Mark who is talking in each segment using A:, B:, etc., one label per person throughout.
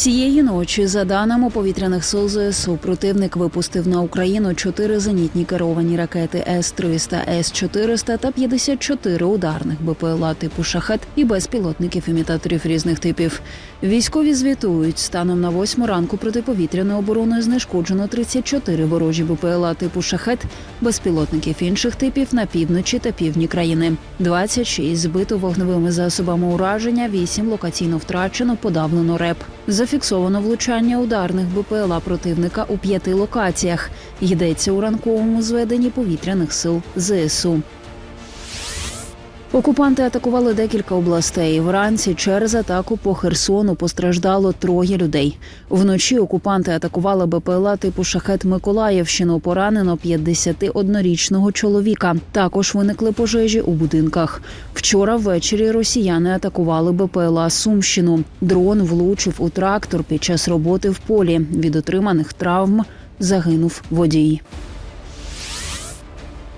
A: Цієї ночі, за даними повітряних сил ЗСУ, противник випустив на Україну чотири зенітні керовані ракети С-300, С-400 та 54 ударних БПЛА типу «Шахет» і безпілотників-імітаторів різних типів. Військові звітують, станом на восьму ранку протиповітряною обороною знешкоджено 34 ворожі БПЛА типу «Шахет», безпілотників інших типів на півночі та півдні країни. 26 збито вогневими засобами ураження, 8 локаційно втрачено, подавлено РЕП. Зафіксовано влучання ударних БПЛА противника у п'яти локаціях. Йдеться у ранковому зведенні повітряних сил ЗСУ. Окупанти атакували декілька областей. Вранці через атаку по Херсону постраждало троє людей. Вночі окупанти атакували БПЛА типу Шахет Миколаївщину. Поранено 51-річного чоловіка. Також виникли пожежі у будинках. Вчора ввечері росіяни атакували БПЛА Сумщину. Дрон влучив у трактор під час роботи в полі. Від отриманих травм загинув водій.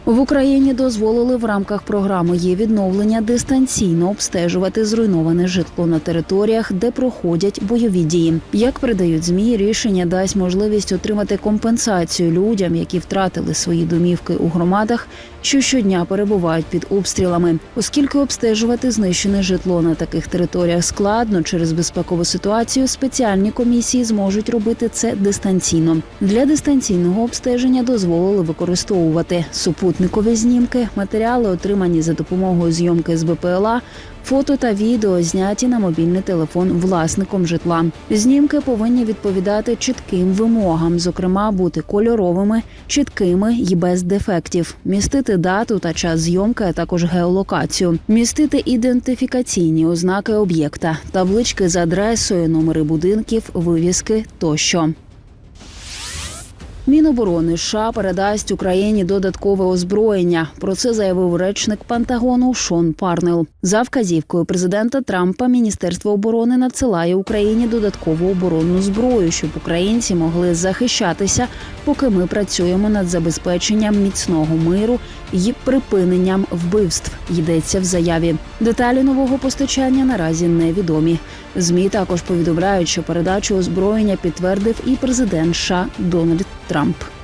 A: В Україні дозволили в рамках програми є відновлення дистанційно обстежувати зруйноване житло на територіях, де проходять бойові дії. Як передають змі, рішення дасть можливість отримати компенсацію людям, які втратили свої домівки у громадах, що щодня перебувають під обстрілами, оскільки обстежувати знищене житло на таких територіях складно через безпекову ситуацію. Спеціальні комісії зможуть робити це дистанційно. Для дистанційного обстеження дозволили використовувати супутникові знімки, матеріали, отримані за допомогою зйомки з БПЛА, фото та відео зняті на мобільний телефон власником житла. Знімки повинні відповідати чітким вимогам, зокрема бути кольоровими, чіткими і без дефектів, містити дату та час зйомки, а також геолокацію, містити ідентифікаційні ознаки об'єкта, таблички з адресою, номери будинків, вивіски тощо. Міноборони США передасть Україні додаткове озброєння. Про це заявив речник Пентагону Шон Парнел. За вказівкою президента Трампа Міністерство оборони надсилає Україні додаткову оборонну зброю, щоб українці могли захищатися, поки ми працюємо над забезпеченням міцного миру і припиненням вбивств. Йдеться в заяві. Деталі нового постачання наразі невідомі. Змі також повідомляють, що передачу озброєння підтвердив і президент США Дональд. Трамп.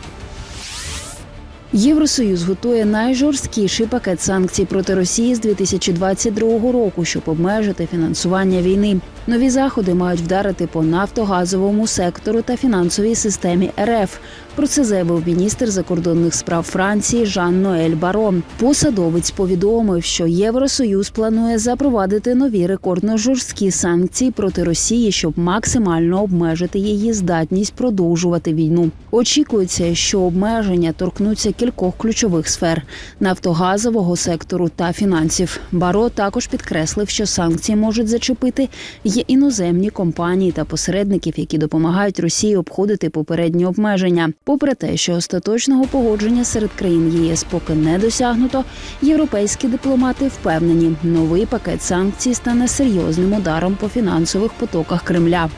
A: Євросоюз готує найжорсткіший пакет санкцій проти Росії з 2022 року, щоб обмежити фінансування війни. Нові заходи мають вдарити по нафтогазовому сектору та фінансовій системі РФ. Про це заявив міністр закордонних справ Франції Жан Ноель Барон. Посадовець повідомив, що Євросоюз планує запровадити нові рекордно жорсткі санкції проти Росії, щоб максимально обмежити її здатність продовжувати війну. Очікується, що обмеження торкнуться кількох ключових сфер нафтогазового сектору та фінансів. Баро також підкреслив, що санкції можуть зачепити є іноземні компанії та посередників, які допомагають Росії обходити попередні обмеження. Попри те, що остаточного погодження серед країн ЄС поки не досягнуто, європейські дипломати впевнені, новий пакет санкцій стане серйозним ударом по фінансових потоках Кремля.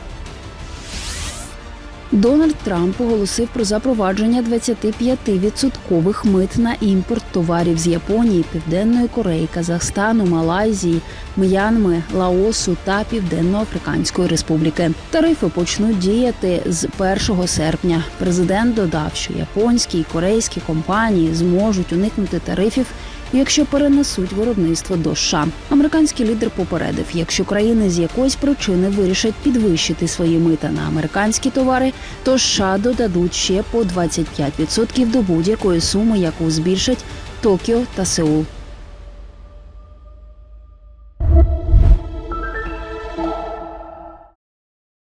A: Дональд Трамп оголосив про запровадження 25% мит на імпорт товарів з Японії, Південної Кореї, Казахстану, Малайзії, М'янми, Лаосу та Південно-Африканської Республіки. Тарифи почнуть діяти з 1 серпня. Президент додав, що японські і корейські компанії зможуть уникнути тарифів. Якщо перенесуть виробництво до США. американський лідер попередив, якщо країни з якоїсь причини вирішать підвищити свої мита на американські товари, то США додадуть ще по 25% до будь-якої суми, яку збільшать Токіо та Сеул.